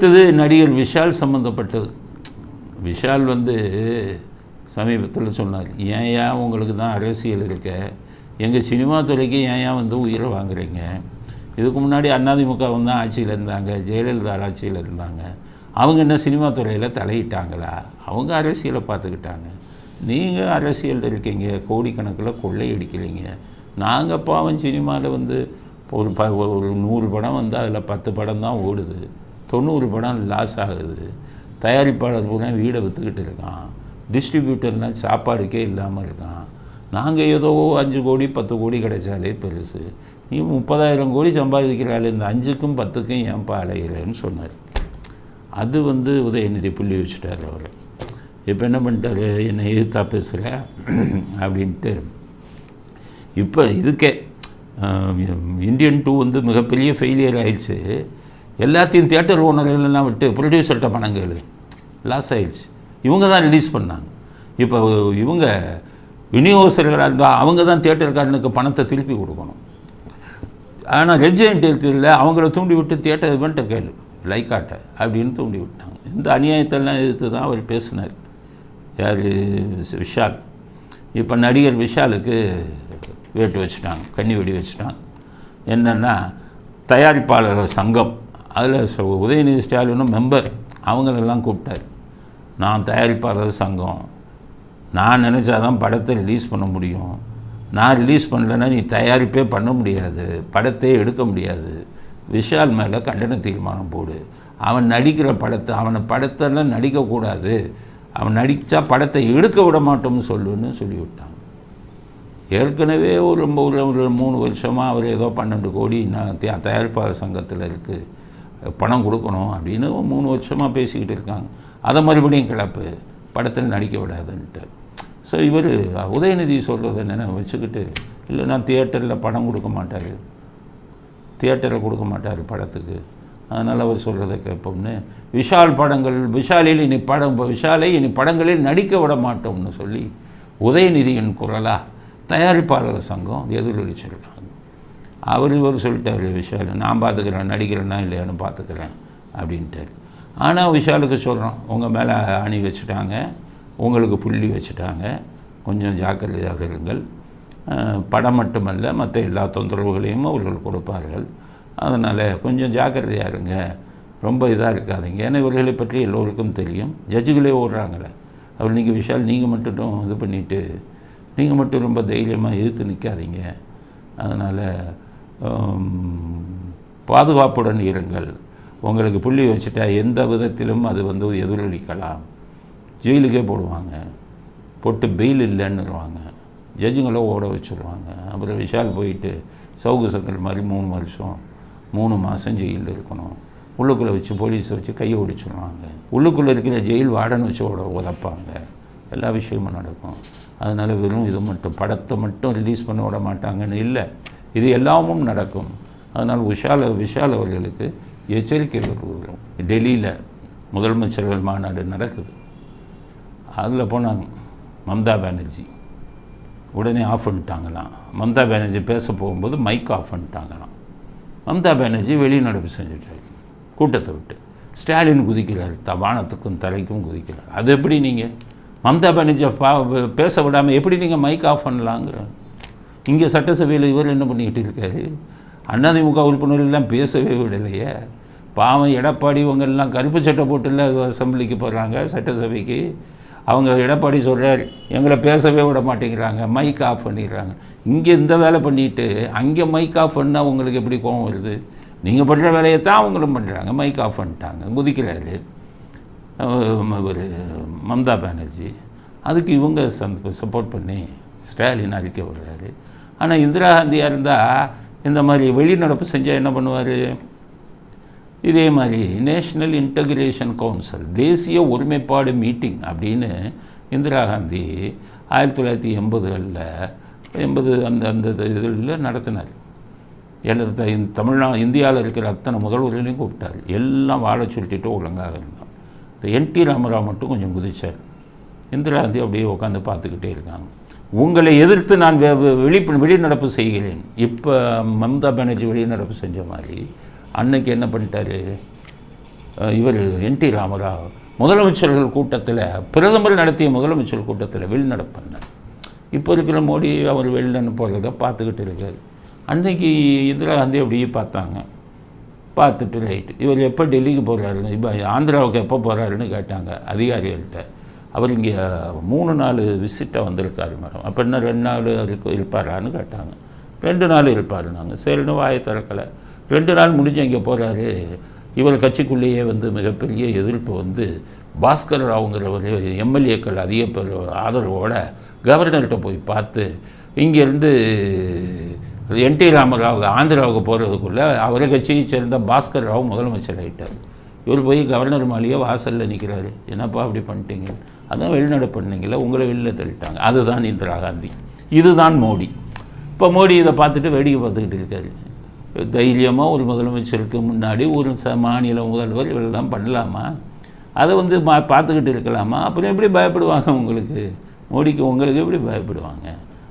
அடுத்தது நடிகர் விஷால் சம்மந்தப்பட்டது விஷால் வந்து சமீபத்தில் சொன்னார் ஏன் ஏன் உங்களுக்கு தான் அரசியல் இருக்க? எங்கள் சினிமா துறைக்கு ஏன் ஏன் வந்து உயிரை வாங்குறீங்க? இதுக்கு முன்னாடி அதிமுக வந்து ஆட்சியில் இருந்தாங்க ஜெயலலிதா ஆட்சியில் இருந்தாங்க. அவங்க என்ன சினிமா துறையில் தலையிட்டாங்களா? அவங்க அரசியலை பார்த்துக்கிட்டாங்க. நீங்கள் அரசியலில் இருக்கீங்க கோடிக்கணக்கில் கொள்ளையடிக்கிறீங்க. நாங்கள் பாவம் சினிமாவில் வந்து ஒரு ப ஒரு நூறு படம் வந்து அதில் பத்து படம் தான் ஓடுது. தொண்ணூறு படம் லாஸ் ஆகுது. தயாரிப்பாளர் பூரா வீடை விற்றுக்கிட்டு இருக்கான். டிஸ்ட்ரிபியூட்டர்லாம் சாப்பாடுக்கே இல்லாமல் இருக்கான். நாங்கள் ஏதோ அஞ்சு கோடி பத்து கோடி கிடைச்சாலே பெருசு. நீ முப்பதாயிரம் கோடி சம்பாதிக்கிறாள் இந்த அஞ்சுக்கும் பத்துக்கும் ஏன்பா அலைகிறேன்னு சொன்னார். அது வந்து உதயநிதி புள்ளி வச்சுட்டார் அவர். இப்போ என்ன பண்ணிட்டாரு? என்னை எதிர்த்தா பேசுகிற அப்படின்ட்டு. இப்போ இதுக்கே இந்தியன் டூ வந்து மிகப்பெரிய ஃபெயிலியர் ஆயிடுச்சு. எல்லாத்தையும் தியேட்டர் ஓனர்களெல்லாம் விட்டு ப்ரொடியூசர்கிட்ட பணம் கேளு. லாஸ் ஆயிடுச்சு. இவங்க தான் ரிலீஸ் பண்ணாங்க. இப்போ இவங்க விநியோகஸ்தர்களாக இருந்தால் அவங்க தான் தியேட்டர்காரனுக்கு பணத்தை திருப்பி கொடுக்கணும். ஆனால் ரெஜிடென்ட் இல்லை அவங்கள தூண்டி விட்டு தியேட்டர் இவன்ட்ட கேளு. லைக்காட்ட அப்படின்னு தூண்டி விட்டாங்க இந்த அநியாயத்தெல்லாம் எதிர்த்து தான் அவர் பேசினார். யார்? விஷால். இப்போ நடிகர் விஷாலுக்கு வேட்டு வச்சுட்டாங்க. கன்னி வெடி வச்சுட்டாங்க. என்னென்னா தயாரிப்பாளர் சங்கம். அதில் உதயநிதி ஸ்டாலினும் மெம்பர் அவங்களெல்லாம் கூப்பிட்டார். நான் தயாரிப்பாளர் சங்கம். நான் நினச்சாதான் படத்தை ரிலீஸ் பண்ண முடியும். நான் ரிலீஸ் பண்ணலைன்னா நீ தயாரிப்பே பண்ண முடியாது. படத்தை எடுக்க முடியாது. விஷால் மேலே கண்டன தீர்மானம் போடு. அவன் நடிக்கிற படத்தை அவனை படத்தெல்லாம் நடிக்கக்கூடாது. அவன் நடித்தா படத்தை எடுக்க விட மாட்டோம்னு சொல்லுன்னு சொல்லிவிட்டான் ஏற்கனவே ஒரு ரொம்ப ஒரு மூணு வருஷமாக அவர் ஏதோ பன்னெண்டு கோடி நான் தயாரிப்பாளர் சங்கத்தில் இருக்குது பணம் கொடுக்கணும் அப்படின்னு மூணு வருஷமாக பேசிக்கிட்டு இருக்காங்க. அதை மறுபடியும் கிளப்பு. படத்தில் நடிக்க விடாதுன்ட்டு. ஸோ இவர் உதயநிதி சொல்கிறத நினை வச்சுக்கிட்டு இல்லை நான் தியேட்டரில் பணம் கொடுக்க மாட்டார். தியேட்டரில் கொடுக்க மாட்டார் படத்துக்கு. அதனால் அவர் சொல்கிறத கேட்போம்னு. விஷால் படங்கள் விஷாலில் இனி படம் விஷாலை இனி படங்களில் நடிக்க விட மாட்டோம்னு சொல்லி உதயநிதியின் குரலாக தயாரிப்பாளர் சங்கம் எதிரொலிச்சிருக்கான் அவர் இவர் சொல்லிட்டார் விஷால் நான் பார்த்துக்கிறேன் நடிக்கிறேன்னா இல்லையான்னு பார்த்துக்கிறேன் அப்படின்ட்டார். ஆனால் விஷாலுக்கு சொல்கிறோம் உங்கள் மேலே அணி வச்சுட்டாங்க உங்களுக்கு புள்ளி வச்சுட்டாங்க கொஞ்சம் ஜாக்கிரதையாக இருங்கள். படம் மட்டுமல்ல மற்ற எல்லா தொந்தரவுகளையும் அவர்கள் கொடுப்பார்கள். அதனால் கொஞ்சம் ஜாக்கிரதையாக இருங்க ரொம்ப இதாக இருக்காதீங்க. ஏன்னா இவர்களை பற்றி எல்லோருக்கும் தெரியும். ஜட்ஜுகளே ஓடுறாங்களே. அவர் நீங்கள் விஷால் நீங்கள் மட்டும் இது பண்ணிவிட்டு நீங்கள் மட்டும் ரொம்ப தைரியமாக எதிர்த்து நிற்காதீங்க அதனால் பாதுகாப்புடன் இருங்கள். உங்களுக்கு புள்ளி வச்சுட்டா எந்த விதத்திலும் அது வந்து எதிரொலிக்கலாம். ஜெயிலுக்கே போடுவாங்க. போட்டு பெயில் இல்லைன்னுருவாங்க. ஜட்ஜுங்களை ஓட வச்சுருவாங்க. அப்புறம் விஷால் போயிட்டு சவுகு சங்கர் மாதிரி மூணு வருஷம் மூணு மாதம் ஜெயிலில் இருக்கணும். உள்ளுக்குள்ளே வச்சு போலீஸை வச்சு கையை ஒடிச்சிடுவாங்க உள்ளுக்குள்ளே இருக்கிற ஜெயில் வார்டன் வச்சு உட உதப்பாங்க. எல்லா விஷயமும் நடக்கும். அதனால் வெறும் இது மட்டும் படத்தை மட்டும் ரிலீஸ் பண்ண விட மாட்டாங்கன்னு இல்லை. இது எல்லாமும் நடக்கும். அதனால் விஷால் விஷால் அவர்களுக்கு எச்சரிக்கை வருகிறோம் டெல்லியில் முதலமைச்சர்கள் மாநாடு நடக்குது. அதில் போனாங்க மம்தா பானர்ஜி. உடனே ஆஃப் பண்ணிட்டாங்களாம். மம்தா பானர்ஜி பேச போகும்போது மைக் ஆஃப் பண்ணிட்டாங்களாம். மம்தா பானர்ஜி வெளிநடப்பு செஞ்சுட்டாரு. கூட்டத்தை விட்டு. ஸ்டாலின் குதிக்கிறார். த வானத்துக்கும் தலைக்கும் குதிக்கிறார். அது எப்படி நீங்கள் மம்தா பானர்ஜியை பா பேச விடாமல் எப்படி நீங்கள் மைக் ஆஃப் பண்ணலாங்கிற இங்கே சட்டசபையில் இவர் என்ன பண்ணிக்கிட்டு இருக்காரு? அதிமுக உறுப்பினர்கள்லாம் பேசவே விடலையே. பாவம் எடப்பாடி இவங்கெல்லாம் கருப்பு சட்டை போட்டுல அசம்பிளிக்கு போகிறாங்க சட்டசபைக்கு. அவங்க எடப்பாடி சொல்கிறார் எங்களை பேசவே விட மாட்டேங்கிறாங்க மைக் ஆஃப் பண்ணிடுறாங்க. இங்கே இந்த வேலை பண்ணிட்டு அங்கே மைக் ஆஃப் பண்ணால் உங்களுக்கு எப்படி கோவம் வருது? நீங்கள் பண்ணுற வேலையை தான் அவங்களும் பண்ணுறாங்க மைக் ஆஃப் பண்ணிட்டாங்க குதிக்கிறாரு. ஒரு மம்தா பானர்ஜி. அதுக்கு இவங்க சப்போர்ட் பண்ணி ஸ்டாலின் அறிக்கை விடுறாரு. ஆனால் இந்திரா காந்தியாக இருந்தால் இந்த மாதிரி வெளிநடப்பு செஞ்சால் என்ன பண்ணுவார்? இதே மாதிரி நேஷ்னல் இன்டகிரேஷன் கவுன்சில் தேசிய ஒருமைப்பாடு மீட்டிங் அப்படின்னு இந்திரா காந்தி ஆயிரத்தி தொள்ளாயிரத்தி எண்பதுகளில் எண்பது அந்த அந்த இதில் நடத்தினார். எல்லா தமிழ்நா இந்தியாவில் இருக்கிற அத்தனை முதல்வர்களையும் கூப்பிட்டார். எல்லாம் வாழ சொல்லிட்டு ஒழுங்காக இருந்தான். இந்த என் டி ராமராவ் மட்டும் கொஞ்சம் குதிச்சார். இந்திரா காந்தி அப்படியே உட்காந்து பார்த்துக்கிட்டே இருக்காங்க. உங்களை எதிர்த்து நான் வெளி வெளிநடப்பு செய்கிறேன். இப்போ மம்தா பானர்ஜி வெளிநடப்பு செஞ்ச மாதிரி அன்னைக்கு என்ன பண்ணிட்டாரு? இவர் என் டி ராமராவ் முதலமைச்சர்கள் கூட்டத்தில் பிரதமர் நடத்திய முதலமைச்சர் கூட்டத்தில் வெளிநடப்பண்ணார் இப்போ இருக்கிற மோடி அவர் வெளிநடப்பு போகிறத பார்த்துக்கிட்டு இருக்கார். அன்னைக்கு இந்திரா காந்தி அப்படியே பார்த்தாங்க. பார்த்துட்டு ரைட்டு. இவர் எப்போ டெல்லிக்கு போகிறாருன்னு இப்போ ஆந்திராவுக்கு எப்போ போகிறாருன்னு கேட்டாங்க அதிகாரிகள்கிட்ட அவர் இங்கே மூணு நாள் விசிட்டாக வந்திருக்காரு மேடம். அப்போ என்ன ரெண்டு நாள் இருக்கு இருப்பாரான்னு கேட்டாங்க. ரெண்டு நாள் இருப்பார் நாங்கள் சரின்னு வாயை திறக்கலை. ரெண்டு நாள் முடிஞ்சு இங்கே போகிறாரு இவர் கட்சிக்குள்ளேயே வந்து மிகப்பெரிய எதிர்ப்பு வந்து பாஸ்கர் ராவுங்கிறவர் எம்எல்ஏக்கள் அதிக பேர் ஆதரவோட கவர்னர்கிட்ட போய் பார்த்து இங்கேருந்து என் டி ராமராவுக்கு ஆந்திராவுக்கு போகிறதுக்குள்ளே அவரை கட்சியை சேர்ந்த பாஸ்கர் ராவ் முதலமைச்சர் ஆகிட்டார் இவர் போய் கவர்னர் மாளிகை வாசலில் நிற்கிறாரு என்னப்பா அப்படி பண்ணிட்டீங்க? அதான் வெளிநடை பண்ணீங்களே உங்களை வெளியில் தள்ளிட்டாங்க. அதுதான் இந்திரா காந்தி. இதுதான் மோடி. இப்போ மோடி இதை பார்த்துட்டு வேடிக்கை பார்த்துக்கிட்டு இருக்காரு. தைரியமாக ஒரு முதலமைச்சருக்கு முன்னாடி ஒரு ச மாநில முதல்வர் இவெல்லாம் பண்ணலாமா? அதை வந்து மா பார்த்துக்கிட்டு இருக்கலாமா? அப்புறம் எப்படி பயப்படுவாங்க உங்களுக்கு? மோடிக்கு உங்களுக்கு எப்படி பயப்படுவாங்க?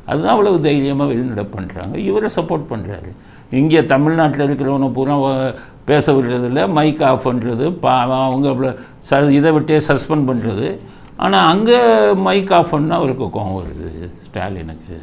அதுதான் அவ்வளவு தைரியமாக வெளிநடை பண்ணுறாங்க இவரை சப்போர்ட் பண்ணுறாரு இங்கே தமிழ்நாட்டில் இருக்கிறவனை பூரா பேச விடுறதில்ல மைக் ஆஃப் பண்ணுறது பா அவங்க ச இதை விட்டே சஸ்பெண்ட் பண்ணுறது ஆனால் அங்கே மைக் ஆஃப் பண்ணால் அவருக்கு கோவம் வருது ஸ்டாலினுக்கு.